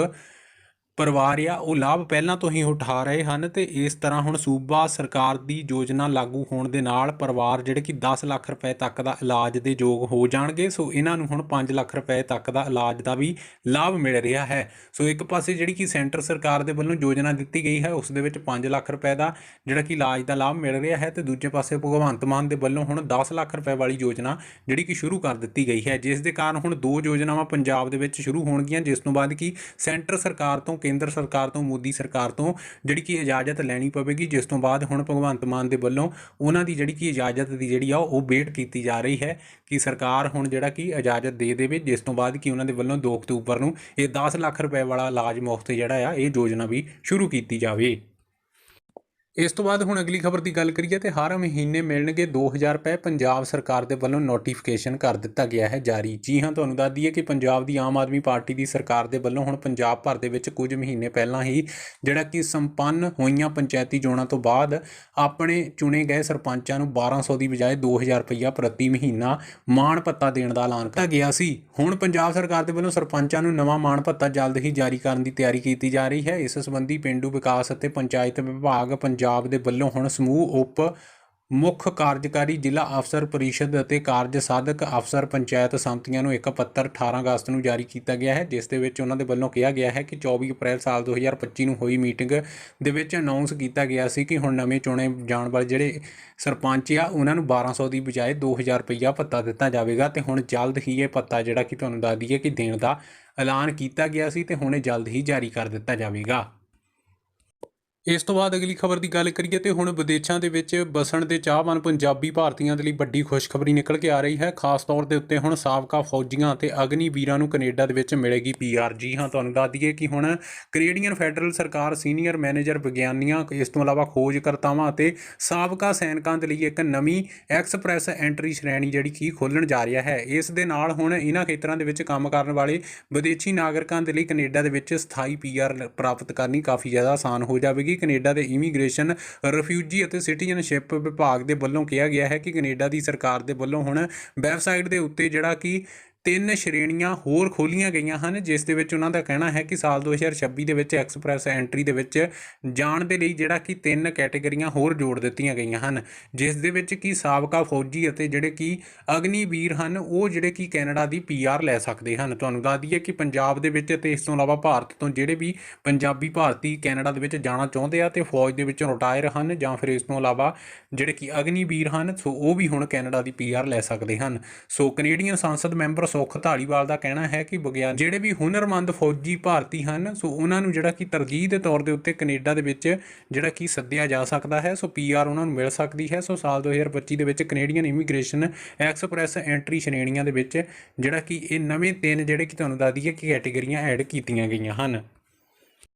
ਪਰਿਵਾਰ ਆ, ਉਹ ਲਾਭ ਪਹਿਲਾਂ ਤੋਂ ਹੀ ਉਠਾ ਰਹੇ ਹਨ ਤੇ ਇਸ ਤਰ੍ਹਾਂ ਹੁਣ ਸੂਬਾ ਸਰਕਾਰ ਦੀ ਯੋਜਨਾ ਲਾਗੂ ਹੋਣ ਦੇ ਨਾਲ ਪਰਿਵਾਰ ਜਿਹੜੇ ਕਿ 10 ਲੱਖ ਰੁਪਏ ਤੱਕ ਦਾ ਇਲਾਜ ਦੇ ਯੋਗ ਹੋ ਜਾਣਗੇ, ਸੋ ਇਹਨਾਂ ਨੂੰ ਹੁਣ 5 ਲੱਖ ਰੁਪਏ ਤੱਕ ਦਾ ਇਲਾਜ ਦਾ ਵੀ ਲਾਭ ਮਿਲ ਰਿਹਾ ਹੈ। ਸੋ ਇੱਕ ਪਾਸੇ ਜਿਹੜੀ ਕਿ ਸੈਂਟਰ ਸਰਕਾਰ ਦੇ ਵੱਲੋਂ ਯੋਜਨਾ ਦਿੱਤੀ ਗਈ ਹੈ, ਉਸ ਦੇ ਵਿੱਚ 5 ਲੱਖ ਰੁਪਏ ਦਾ ਜਿਹੜਾ ਕਿ ਇਲਾਜ ਦਾ ਲਾਭ ਮਿਲ ਰਿਹਾ ਹੈ ਤੇ ਦੂਜੇ ਪਾਸੇ ਭਗਵੰਤ ਮਾਨ ਦੇ ਵੱਲੋਂ ਹੁਣ 10 ਲੱਖ ਰੁਪਏ ਵਾਲੀ ਯੋਜਨਾ ਜਿਹੜੀ ਕਿ ਸ਼ੁਰੂ ਕਰ ਦਿੱਤੀ ਗਈ ਹੈ, ਜਿਸ ਦੇ ਕਾਰਨ ਹੁਣ ਦੋ ਯੋਜਨਾਵਾਂ ਪੰਜਾਬ ਦੇ ਵਿੱਚ ਸ਼ੁਰੂ ਹੋਣਗੀਆਂ, ਜਿਸ ਤੋਂ ਬਾਅਦ ਕਿ ਸੈਂਟਰ ਸਰਕਾਰ ਤੋਂ ਕੇਂਦਰ ਸਰਕਾਰ ਤੋਂ, ਮੋਦੀ ਸਰਕਾਰ ਤੋਂ ਜਿਹੜੀ ਕਿ ਇਜਾਜ਼ਤ ਲੈਣੀ ਪਵੇਗੀ, ਜਿਸ ਤੋਂ ਬਾਅਦ ਹੁਣ ਭਗਵੰਤ ਮਾਨ ਦੇ ਵੱਲੋਂ ਉਹਨਾਂ ਦੀ ਜਿਹੜੀ ਕਿ ਇਜਾਜ਼ਤ ਦੀ ਜਿਹੜੀ ਆ, ਉਹ ਵੇਟ ਕੀਤੀ ਜਾ ਰਹੀ ਹੈ ਕਿ ਸਰਕਾਰ ਹੁਣ ਜਿਹੜਾ ਕਿ ਇਜਾਜ਼ਤ ਦੇ ਦੇਵੇ, ਜਿਸ ਤੋਂ ਬਾਅਦ ਕਿ ਉਹਨਾਂ ਦੇ ਵੱਲੋਂ 2 ਅਕਤੂਬਰ ਨੂੰ ਇਹ 10 ਲੱਖ ਰੁਪਏ ਵਾਲਾ ਇਲਾਜ ਮੁਫਤ ਜਿਹੜਾ ਆ, ਇਹ ਯੋਜਨਾ ਵੀ ਸ਼ੁਰੂ ਕੀਤੀ ਜਾਵੇ। ਇਸ ਤੋਂ ਬਾਅਦ ਹੁਣ ਅਗਲੀ ਖਬਰ ਦੀ ਗੱਲ ਕਰੀਏ ਤੇ ਹਰ ਮਹੀਨੇ ਮਿਲਣਗੇ 2000 ਰੁਪਏ ਪੰਜਾਬ ਸਰਕਾਰ ਦੇ ਵੱਲੋਂ ਨੋਟੀਫਿਕੇਸ਼ਨ ਕਰ ਦਿੱਤਾ ਗਿਆ ਹੈ ਜਾਰੀ। ਜੀ ਹਾਂ, ਤੁਹਾਨੂੰ ਦੱਸ ਦਈਏ ਕਿ ਪੰਜਾਬ ਦੀ ਆਮ ਆਦਮੀ ਪਾਰਟੀ ਦੀ ਸਰਕਾਰ ਦੇ ਵੱਲੋਂ ਹੁਣ ਪੰਜਾਬ ਭਰ ਦੇ ਵਿੱਚ ਕੁਝ ਮਹੀਨੇ ਪਹਿਲਾਂ ਹੀ ਜਿਹੜਾ ਕਿ ਸੰਪੰਨ ਹੋਈਆਂ ਪੰਚਾਇਤੀ ਚੋਣਾਂ ਤੋਂ ਬਾਅਦ ਆਪਣੇ ਚੁਣੇ ਗਏ ਸਰਪੰਚਾਂ ਨੂੰ 1200 ਦੀ ਬਜਾਏ 2000 ਰੁਪਈਆ ਪ੍ਰਤੀ ਮਹੀਨਾ ਮਾਣ ਭੱਤਾ ਦੇਣ ਦਾ ਐਲਾਨ ਕੀਤਾ ਗਿਆ ਸੀ। ਹੁਣ ਪੰਜਾਬ ਸਰਕਾਰ ਦੇ ਵੱਲੋਂ ਸਰਪੰਚਾਂ ਨੂੰ ਨਵਾਂ ਮਾਣ ਭੱਤਾ ਜਲਦ ਹੀ ਜਾਰੀ ਕਰਨ ਦੀ ਤਿਆਰੀ ਕੀਤੀ ਜਾ ਰਹੀ ਹੈ। ਇਸ ਸੰਬੰਧੀ ਪਿੰਡੂ ਵਿਕਾਸ ਅਤੇ ਪੰਚਾਇਤ ਵਿਭਾਗ ਪੰਜਾਬ ਦੇ ਵੱਲੋਂ ਹੁਣ ਸਮੂਹ ਉਪ ਮੁੱਖ ਕਾਰਜਕਾਰੀ ਜ਼ਿਲ੍ਹਾ ਅਫਸਰ ਪਰਿਸ਼ਦ ਅਤੇ ਕਾਰਜ ਸਾਧਕ ਅਫਸਰ ਪੰਚਾਇਤ ਸੰਮਤੀਆਂ ਨੂੰ ਇੱਕ ਪੱਤਰ 18 ਅਗਸਤ ਨੂੰ ਜਾਰੀ ਕੀਤਾ ਗਿਆ ਹੈ, ਜਿਸ ਦੇ ਵਿੱਚ ਉਹਨਾਂ ਦੇ ਵੱਲੋਂ ਕਿਹਾ ਗਿਆ ਹੈ ਕਿ 24 ਅਪ੍ਰੈਲ ਸਾਲ 2025 ਨੂੰ ਹੋਈ ਮੀਟਿੰਗ ਦੇ ਵਿੱਚ ਅਨਾਉਂਸ ਕੀਤਾ ਗਿਆ ਸੀ ਕਿ ਹੁਣ ਨਵੇਂ ਚੁਣੇ ਜਾਣ ਵਾਲੇ ਜਿਹੜੇ ਸਰਪੰਚ ਆ, ਉਹਨਾਂ ਨੂੰ 1200 ਦੀ ਬਜਾਏ 2000 ਰੁਪਈਆ ਭੱਤਾ ਦਿੱਤਾ ਜਾਵੇਗਾ ਤੇ ਹੁਣ ਜਲਦ ਹੀ ਇਹ ਭੱਤਾ ਜਿਹੜਾ ਕਿ ਤੁਹਾਨੂੰ ਦੱਸ ਦਈਏ ਕਿ ਦੇਣ ਦਾ ਐਲਾਨ ਕੀਤਾ ਗਿਆ ਸੀ ਤੇ ਹੁਣ ਇਹ ਜਲਦ ਹੀ ਜਾਰੀ ਕਰ ਦਿੱਤਾ ਜਾਵੇਗਾ। ਇਸ ਤੋਂ ਬਾਅਦ ਅਗਲੀ ਖਬਰ ਦੀ ਗੱਲ ਕਰੀਏ ਤੇ ਹੁਣ ਵਿਦੇਸ਼ਾਂ ਦੇ ਵਿੱਚ ਬਸਣ ਦੇ ਚਾਹਵਾਨ ਪੰਜਾਬੀ ਭਾਰਤੀਆਂ ਦੇ ਲਈ ਵੱਡੀ ਖੁਸ਼ਖਬਰੀ ਨਿਕਲ ਕੇ ਆ ਰਹੀ ਹੈ। ਖਾਸ ਤੌਰ ਦੇ ਉੱਤੇ ਹੁਣ ਸਾਬਕਾ ਫੌਜੀਆਂ ਅਤੇ ਅਗਨੀ ਵੀਰਾਂ ਨੂੰ ਕੈਨੇਡਾ ਦੇ ਵਿੱਚ ਮਿਲੇਗੀ ਪੀਆਰ ਜੀ ਹਾਂ, ਤੁਹਾਨੂੰ ਦੱਸ ਦਈਏ ਕਿ ਹੁਣ ਕੈਨੇਡੀਅਨ ਫੈਡਰਲ ਸਰਕਾਰ ਸੀਨੀਅਰ ਮੈਨੇਜਰ ਵਿਗਿਆਨੀਆਂ, ਇਸ ਤੋਂ ਇਲਾਵਾ ਖੋਜਕਰਤਾਵਾਂ ਅਤੇ ਸਾਬਕਾ ਸੈਨਿਕਾਂ ਦੇ ਲਈ ਇੱਕ ਨਵੀਂ ਐਕਸਪ੍ਰੈਸ ਐਂਟਰੀ ਸ਼੍ਰੇਣੀ ਜਿਹੜੀ ਕੀ ਖੋਲਣ ਜਾ ਰਿਹਾ ਹੈ। ਇਸ ਦੇ ਨਾਲ ਹੁਣ ਇਹਨਾਂ ਖੇਤਰਾਂ ਦੇ ਵਿੱਚ ਕੰਮ ਕਰਨ ਵਾਲੇ ਵਿਦੇਸ਼ੀ ਨਾਗਰਿਕਾਂ ਦੇ ਲਈ ਕੈਨੇਡਾ ਦੇ ਵਿੱਚ ਸਥਾਈ ਪੀਆਰ ਪ੍ਰਾਪਤ ਕਰਨੀ ਕਾਫੀ ਜ਼ਿਆਦਾ ਆਸਾਨ ਹੋ ਜਾਵੇਗੀ। ਕੈਨੇਡਾ ਦੇ ਇਮੀਗ੍ਰੇਸ਼ਨ, ਰਿਫਿਊਜੀ ਅਤੇ ਸਿਟੀਜ਼ਨਸ਼ਿਪ ਵਿਭਾਗ ਦੇ ਵੱਲੋਂ ਕਿਹਾ ਗਿਆ ਹੈ ਕਿ ਕੈਨੇਡਾ ਦੀ ਸਰਕਾਰ ਦੇ ਵੱਲੋਂ ਹੁਣ ਵੈਬਸਾਈਟ ਦੇ ਉੱਤੇ ਜਿਹੜਾ ਕਿ ਤਿੰਨ ਸ਼੍ਰੇਣੀਆਂ ਹੋਰ ਖੋਲੀਆਂ ਗਈਆਂ ਹਨ, ਜਿਸ ਦੇ ਵਿੱਚ ਉਹਨਾਂ ਦਾ ਕਹਿਣਾ ਹੈ ਕਿ ਸਾਲ 2026 ਦੇ ਵਿੱਚ ਐਕਸਪ੍ਰੈਸ ਐਂਟਰੀ ਦੇ ਵਿੱਚ ਜਾਣ ਦੇ ਲਈ ਜਿਹੜਾ ਕਿ ਤਿੰਨ ਕੈਟੇਗਰੀਆਂ ਹੋਰ ਜੋੜ ਦਿੱਤੀਆਂ ਗਈਆਂ ਹਨ। ਜਿਸ ਦੇ ਵਿੱਚ ਕਿ ਸਾਬਕਾ ਫੌਜੀ ਅਤੇ ਜਿਹੜੇ ਕਿ ਅਗਨੀਵੀਰ ਹਨ, ਉਹ ਜਿਹੜੇ ਕਿ ਕੈਨੇਡਾ ਦੀ ਪੀਆਰ ਲੈ ਸਕਦੇ ਹਨ। ਤੁਹਾਨੂੰ ਦੱਸ ਦਈਏ ਕਿ ਪੰਜਾਬ ਦੇ ਵਿੱਚ ਤੇ ਇਸ ਤੋਂ ਇਲਾਵਾ ਭਾਰਤ ਤੋਂ ਜਿਹੜੇ ਵੀ ਪੰਜਾਬੀ ਭਾਰਤੀ ਕੈਨੇਡਾ ਦੇ ਵਿੱਚ ਜਾਣਾ ਚਾਹੁੰਦੇ ਆ ਤੇ ਫੌਜ ਦੇ ਵਿੱਚੋਂ ਰਿਟਾਇਰ ਹਨ ਜਾਂ ਫਿਰ ਇਸ ਤੋਂ ਇਲਾਵਾ ਜਿਹੜੇ ਕਿ ਅਗਨੀਵੀਰ ਹਨ, ਸੋ ਉਹ ਵੀ ਹੁਣ ਕੈਨੇਡਾ ਦੀ ਪੀਆਰ ਲੈ ਸਕਦੇ ਹਨ। ਸੋ ਕੈਨੇਡੀਅਨ ਸੰਸਦ ਮੈਂਬਰ ਸੁਖ ਧਾਲੀਵਾਲ ਦਾ ਕਹਿਣਾ ਹੈ ਕਿ ਵਿਗਿਆਨ ਜਿਹੜੇ ਵੀ ਹੁਨਰਮੰਦ ਫੌਜੀ ਭਾਰਤੀ ਹਨ, ਸੋ ਉਹਨਾਂ ਨੂੰ ਜਿਹੜਾ ਕਿ ਤਰਜੀਹ ਦੇ ਤੌਰ ਦੇ ਉੱਤੇ ਕੈਨੇਡਾ ਦੇ ਵਿੱਚ ਜਿਹੜਾ ਕਿ ਸੱਦਿਆ ਜਾ ਸਕਦਾ ਹੈ, ਸੋ ਪੀਆਰ ਉਹਨਾਂ ਨੂੰ ਮਿਲ ਸਕਦੀ ਹੈ, ਸੋ ਸਾਲ 2025 ਦੇ ਵਿੱਚ ਕੈਨੇਡੀਅਨ ਇਮੀਗ੍ਰੇਸ਼ਨ ਐਕਸਪ੍ਰੈਸ ਐਂਟਰੀ ਸ਼੍ਰੇਣੀਆਂ ਦੇ ਵਿੱਚ ਜਿਹੜਾ ਕਿ ਇਹ ਨਵੇਂ ਤਿੰਨ ਜਿਹੜੇ ਕਿ ਤੁਹਾਨੂੰ ਦੱਸ ਦਈਏ ਕਿ ਕੈਟਾਗਰੀਆਂ ਐਡ ਕੀਤੀਆਂ ਗਈਆਂ ਹਨ।